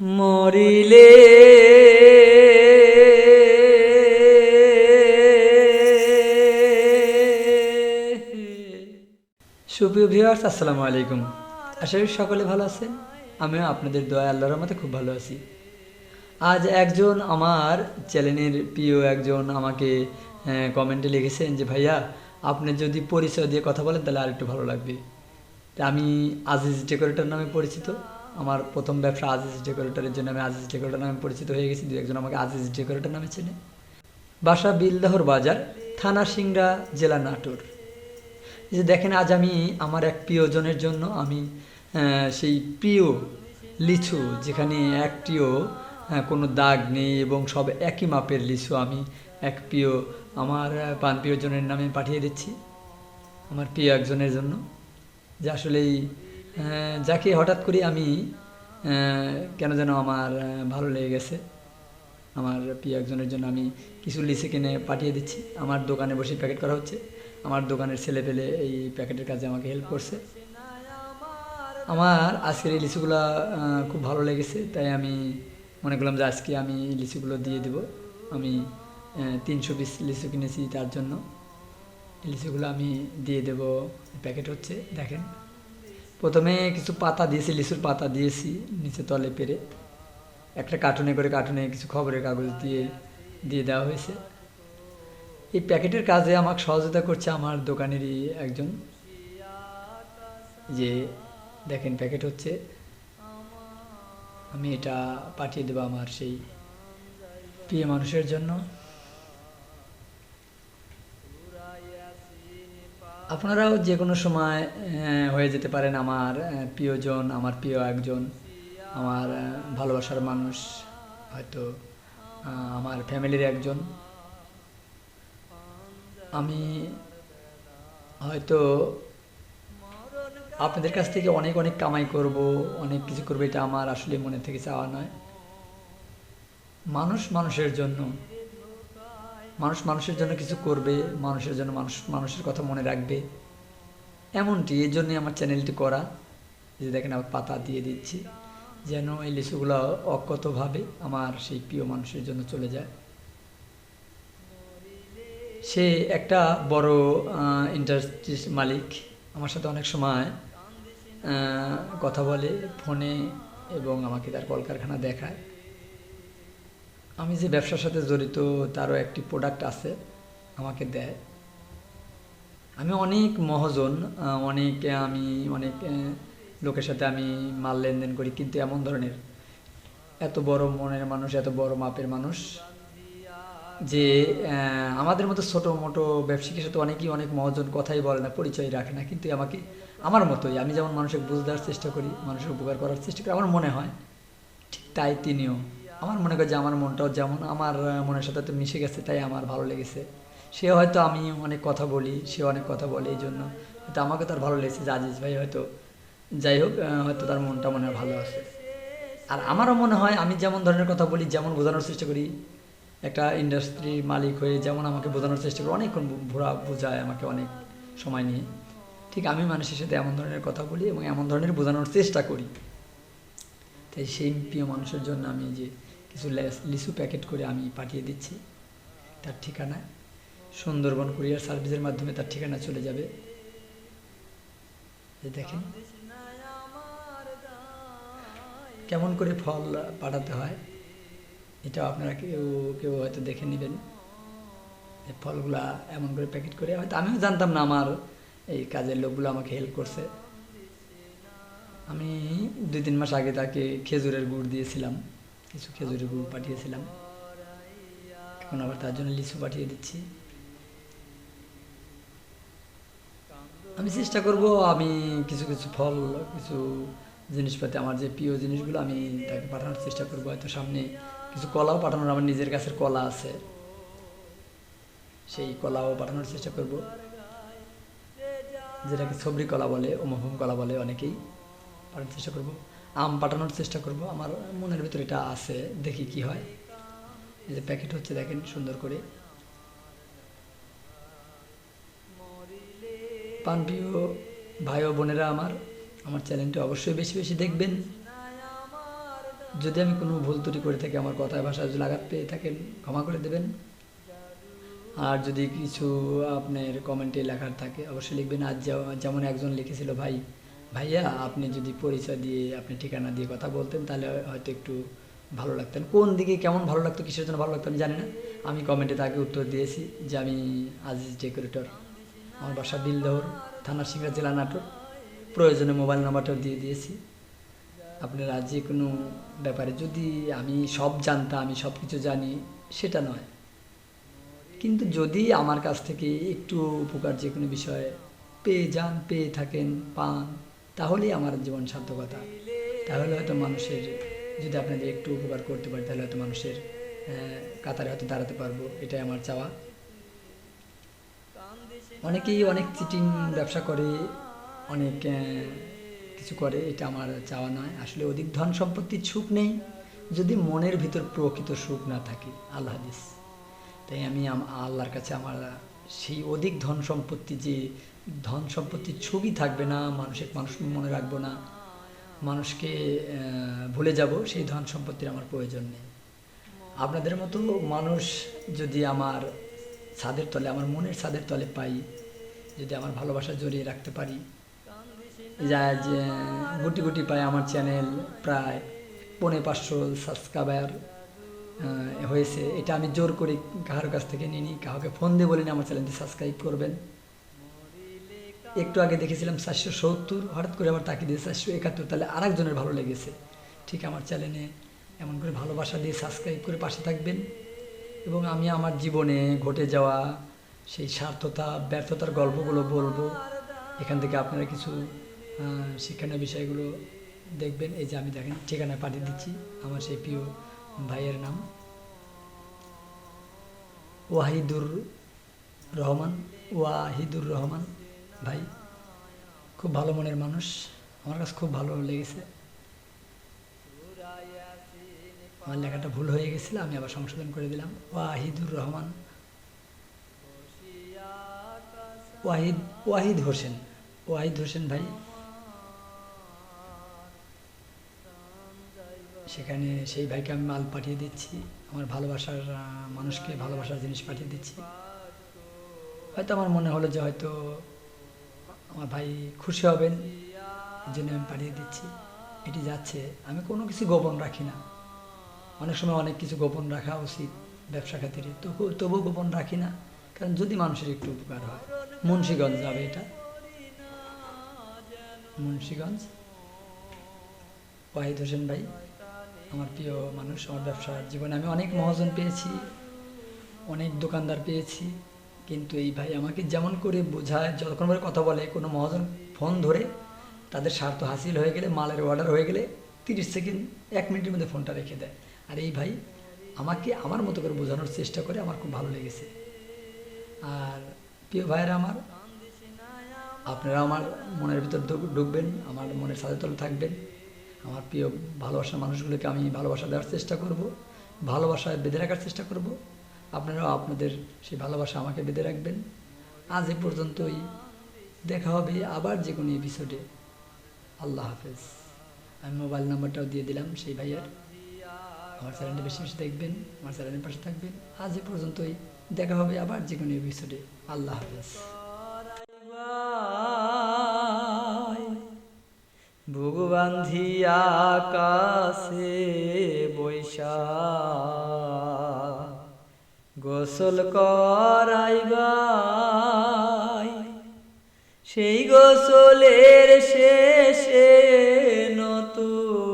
মরিলে। সুপ্রিয় ভিউয়ার্স, আসসালামু আলাইকুম। আশা করি সকলে ভালো আছেন। আমিও আপনাদের দয়া আল্লাহর রহমতে খুব ভালো আছি। আজ একজন আমার চ্যানেলের প্রিয় একজন আমাকে কমেন্টে লিখেছেন যে, ভাইয়া, আপনি যদি পরিচয় দিয়ে কথা বলেন, তাহলে আর একটু ভালো লাগবে। আমি আজিজ ডেকোরেটর নামে পরিচিত। আমার প্রথম ব্যবসা আজিজ ডেকোরেটরের জন্য, আমি আজিজ ডেকোরেটর নামে পরিচিত হয়ে গেছি দু একজন আমাকে আজিজ ডেকোরেটর নামে চেনে। বাসা বিলদাহর বাজার, থানা সিংড়া, জেলা নাটোর। যে দেখেন, আজ আমি আমার এক প্রিয়জনের জন্য আমি সেই প্রিয় লিচু, যেখানে একটিও কোনো দাগ নেই এবং সব একই মাপের লিচু আমি এক প্রিয়, আমার পান প্রিয়জনের নামে পাঠিয়ে দিচ্ছি, আমার প্রিয় একজনের জন্য। যে আসলেই যাকে হঠাৎ করে আমি কেন যেন আমার ভালো লেগে গেছে। আমার প্রিয় একজনের জন্য আমি কিছু লিচি কিনে পাঠিয়ে দিচ্ছি। আমার দোকানে বসে প্যাকেট করা হচ্ছে। আমার দোকানের ছেলে পেলে এই প্যাকেটের কাজে আমাকে হেল্প করছে। আমার আজকের এই লিচুগুলো খুব ভালো লেগেছে। তাই আমি মনে করলাম যে আজকে আমি লিচুগুলো দিয়ে দেব। আমি তিনশো পিস লিচু কিনেছি তার জন্য। লিচুগুলো আমি দিয়ে দেব। প্যাকেট হচ্ছে, দেখেন। প্রথমে কিছু পাতা দিয়েছি, লিচুর পাতা দিয়েছি, নিচে তলে পেরে। একটা কার্টুনে করে কার্টুনে কিছু খবরের কাগজ দিয়ে দিয়ে দেওয়া হয়েছে। এই প্যাকেটের কাজে আমাকে সহযোগিতা করছে আমার দোকানেরই একজন। যে, দেখেন প্যাকেট হচ্ছে, আমি এটা পাঠিয়ে দেবো আমার সেই প্রিয় মানুষের জন্য। আপনারাও যে কোনো সময় হয়ে যেতে পারেন আমার প্রিয়জন, আমার প্রিয় একজন, আমার ভালোবাসার মানুষ, হয়তো আমার ফ্যামিলির একজন। আমি হয়তো আপনাদের কাছ থেকে অনেক অনেক কামাই করব, অনেক কিছু করব, এটা আমার আসলে মনে থেকে চাওয়া নয়। মানুষ মানুষের জন্য। মানুষ মানুষের জন্য কিছু করবে, মানুষের জন্য মানুষ, মানুষের কথা মনে রাখবে। এমনটি, এই জন্যই আমার চ্যানেলটি করা। যে দেখেন, আমার পাতা দিয়ে দিচ্ছি। যেন এই লিচুগুলো অক্ষতভাবে আমার সেই প্রিয় মানুষের জন্য চলে যায়। সে একটা বড় ইন্ডাস্ট্রির মালিক। আমার সাথে অনেক সময় কথা বলে, ফোনে এবং আমাকে তার কলকারখানা দেখায়। আমি যে ব্যবসার সাথে জড়িত, তারও একটি প্রোডাক্ট আছে, আমাকে দেয়। আমি অনেক মহাজন অনেক আমি, অনেক লোকের সাথে আমি মাল লেনদেন করি, কিন্তু এমন ধরনের। এত বড় মনের মানুষ, এত বড় মাপের মানুষ, যে আমাদের মতো ছোট মোটো ব্যবসায়ীর সাথে অনেকেই অনেক মহাজন কথাই বলে না, পরিচয় রাখে না, কিন্তু আমাকে, আমার মতোই। আমি যেমন মানুষকে বুঝতে চেষ্টা করি, মানুষের উপকার করার চেষ্টা করি, আমার মনে হয়, ঠিক তাই তিনিও। আমার মনে করে যে আমার মনটাও যেমন আমার মনের সাথে তো মিশে গেছে, তাই আমার ভালো লেগেছে। সে হয়তো আমি অনেক কথা বলি, সে অনেক কথা বলে এই জন্য। হয়তো আমাকে তার ভালো লেগেছে যে আজিজ ভাই হয়তো, যাই হোক হয়তো তার মনটা মনে হয় ভালো আছে। আর আমারও মনে হয় আমি যেমন ধরনের কথা বলি, যেমন বোঝানোর চেষ্টা করি। একটা ইন্ডাস্ট্রির মালিক হয়ে যেমন আমাকে বোঝানোর চেষ্টা করি, অনেকক্ষণ ভোরা বোঝায় আমাকে অনেক সময় নিয়ে। ঠিক আমি মানুষের সাথে এমন ধরনের কথা বলি এবং এমন ধরনের বোঝানোর চেষ্টা করি। তাই সেই প্রিয় মানুষের জন্য আমি যে কিছু লিচু প্যাকেট করে আমি পাঠিয়ে দিচ্ছি। তার ঠিকানায় সুন্দরবন কুরিয়ার সার্ভিসের মাধ্যমে তার ঠিকানা চলে যাবে। দেখেন। কেমন করে ফল পাঠাতে হয় এটা আপনারা কেউ কেউ হয়তো দেখে নেবেন। ফলগুলা এমন করে প্যাকেট করে, হয়তো আমিও জানতাম না আমার এই কাজের লোকগুলো আমাকে হেল্প করছে। আমি দুই তিন মাস আগে তাকে খেজুরের গুড় দিয়েছিলাম কিছু খেজুরের গুড় পাঠিয়েছিলাম। এখন আবার তার জন্য লিচু পাঠিয়ে দিচ্ছি। আমি চেষ্টা করব, আমি কিছু কিছু ফল, কিছু জিনিসপাতি, আমার যে প্রিয় জিনিসগুলো আমি তাকে পাঠানোর চেষ্টা করব। হয়তো সামনে কিছু কলাও পাঠানোর, আমার নিজের কাছের কলা আছে। সেই কলাও পাঠানোর চেষ্টা করব। যেটাকে সবরি কলা বলে, ওমফম কলা বলে অনেকেই। পাঠানোর চেষ্টা করব। আম পাঠানোর চেষ্টা করব। আমার মনের ভিতরে এটা আছে, দেখি কি হয়। এই যে প্যাকেট হচ্ছে, দেখেন, সুন্দর করে। পান প্রিয় ভাই ও বোনেরা আমার আমার চ্যানেলটি অবশ্যই বেশি বেশি দেখবেন। যদি আমি কোনো ভুল ত্রুটি করে থাকি, আমার কথায় ভাষায় যদি আঘাত পেয়ে থাকেন, ক্ষমা করে দেবেন। আর যদি কিছু আপনার কমেন্টে লেখার থাকে, অবশ্যই লিখবেন। আজ যেমন একজন লিখেছিল ভাই ভাইয়া, আপনি যদি পরিচয় দিয়ে, আপনি ঠিকানা দিয়ে কথা বলতেন, তাহলে হয়তো একটু ভালো লাগতেন। কোন দিকে কেমন ভালো লাগতো, কিসের জন্য ভালো লাগতো, আমি জানি না। আমি কমেন্টে তাকে উত্তর দিয়েছি যে আমি আজিজ ডেকোরেটর আমার বাসা বিলদহর থানা সিংড়া জেলা নাটোর। প্রয়োজনে মোবাইল নাম্বারটাও দিয়ে দিয়েছি। আপনারা যে কোনো ব্যাপারে যদি আমি সব জানতাম, আমি সব কিছু জানি, সেটা নয়। কিন্তু যদি আমার কাছ থেকে একটু উপকার যে কোনো বিষয়ে পেয়ে যান, পেয়ে থাকেন, পান তাহলেই আমার জীবন সার্থকতা। তাহলে হয়তো মানুষের, যদি আপনাদের একটু উপকার করতে পারি, তাহলে হয়তো মানুষের কাতারে হয়তো দাঁড়াতে পারব। এটাই আমার চাওয়া। অনেকেই অনেক চিটিং ব্যবসা করে, অনেক কিছু করে, এটা আমার চাওয়া নয়। আসলে অধিক ধন সম্পত্তির সুখ নেই, যদি মনের ভিতর প্রকৃত সুখ না থাকে। আল্লাহ হাদিস তাই আমি, আল্লাহর কাছে আমার সেই অধিক ধন সম্পত্তি যে ধন সম্পত্তির ছবি থাকবে না, মানুষের মানুষ মনে রাখব না, মানুষকে ভুলে যাব, সেই ধন সম্পত্তির আমার প্রয়োজন নেই। আপনাদের মতো মানুষ যদি আমার ছাদের তলে, আমার মনের ছাদের তলে পাই, যদি আমার ভালোবাসা জড়িয়ে রাখতে পারি যা, যে গুটি গুটি পায় আমার চ্যানেল প্রায় পৌনে পাঁচশো সাবস্ক্রাইবার হয়েছে। এটা আমি জোর করে কারোর কাছ থেকে নিইনি, কাউকে ফোন দিয়ে বলিনি, আমার চ্যানেলটি সাবস্ক্রাইব করবেন। একটু আগে দেখেছিলাম চারশো সত্তর, হঠাৎ করে আবার তাকিয়ে দিয়ে চারশো একাত্তর, তাহলে আরেকজনের ভালো লেগেছে। ঠিক আমার চ্যানেলে এমন করে ভালোবাসা দিয়ে সাবস্ক্রাইব করে পাশে থাকবেন। এবং আমি আমার জীবনে ঘটে যাওয়া সেই স্বার্থতা ব্যর্থতার গল্পগুলো বলব। এখান থেকে আপনারা কিছু শিক্ষণীয় বিষয়গুলো দেখবেন। এই যে আমি দেখেন, ঠিকানা পাঠিয়ে দিচ্ছি। আমার সেই প্রিয় ভাইয়ের নাম? ওয়াহিদুর রহমান ওয়াহিদুর রহমান ভাই। খুব ভালো মনের মানুষ। আমার কাছে খুব ভালো লেগেছে। আমার লেখাটা ভুল হয়ে গেছিল, আমি আবার সংশোধন করে দিলাম। ওয়াহিদুর রহমান। ওয়াহিদ ওয়াহিদ হোসেন। ওয়াহিদ হোসেন ভাই। সেখানে সেই ভাইকে আমি মাল পাঠিয়ে দিচ্ছি, আমার ভালোবাসার মানুষকে ভালোবাসার জিনিস পাঠিয়ে দিচ্ছি। হয়তো আমার মনে হলো যে হয়তো আমার ভাই খুশি হবেন, এই জন্য আমি পাঠিয়ে দিচ্ছি। এটি যাচ্ছে। আমি কোনো কিছু গোপন রাখি না। অনেক সময় অনেক কিছু গোপন রাখা উচিত ব্যবসা খাতিরে। তবু, তবুও গোপন রাখি না, কারণ যদি মানুষের একটু উপকার হয়। মুন্সীগঞ্জ যাবে এটা। মুন্সীগঞ্জ। ওয়াহিদ হোসেন ভাই। আমার প্রিয় মানুষ, আমার ব্যবসার জীবনে আমি অনেক মহাজন পেয়েছি, অনেক দোকানদার পেয়েছি, কিন্তু এই ভাই আমাকে যেমন করে বোঝায়, যতক্ষণ করে কথা বলে, কোনো মহাজন ফোন ধরে তাদের স্বার্থ হাসিল হয়ে গেলে, মালের অর্ডার হয়ে গেলে তিরিশ সেকেন্ড, এক মিনিটের মধ্যে ফোনটা রেখে দেয়। আর এই ভাই আমাকে আমার মতো করে বোঝানোর চেষ্টা করে, আমার খুব ভালো লেগেছে। আর প্রিয় ভাইয়েরা আমার, আপনারা আমার মনের ভিতর ঢুকবেন, আমার মনের সাথে তলে থাকবেন। আমার প্রিয় ভালোবাসার মানুষগুলোকে আমি ভালোবাসা দেওয়ার চেষ্টা করব, ভালোবাসায় বেঁধে রাখার চেষ্টা করব। আপনারাও আপনাদের সেই ভালোবাসা আমাকে বেঁধে রাখবেন। আজ এ পর্যন্তই। দেখা হবে আবার যে কোনো এপিসোডে আল্লাহ হাফেজ। আমি মোবাইল নাম্বারটাও দিয়ে দিলাম সেই ভাইয়ার। আমার চ্যানেলটা বেশি বেশি দেখবেন, আমার চ্যানেলের পাশে থাকবেন। আজ এ পর্যন্তই। দেখা হবে আবার যে কোনো এপিসোডে আল্লাহ হাফেজ। বান্ধিয়া কাছে বৈশা। গোসল করাইবাই সেই গোসলের শেষে নতুন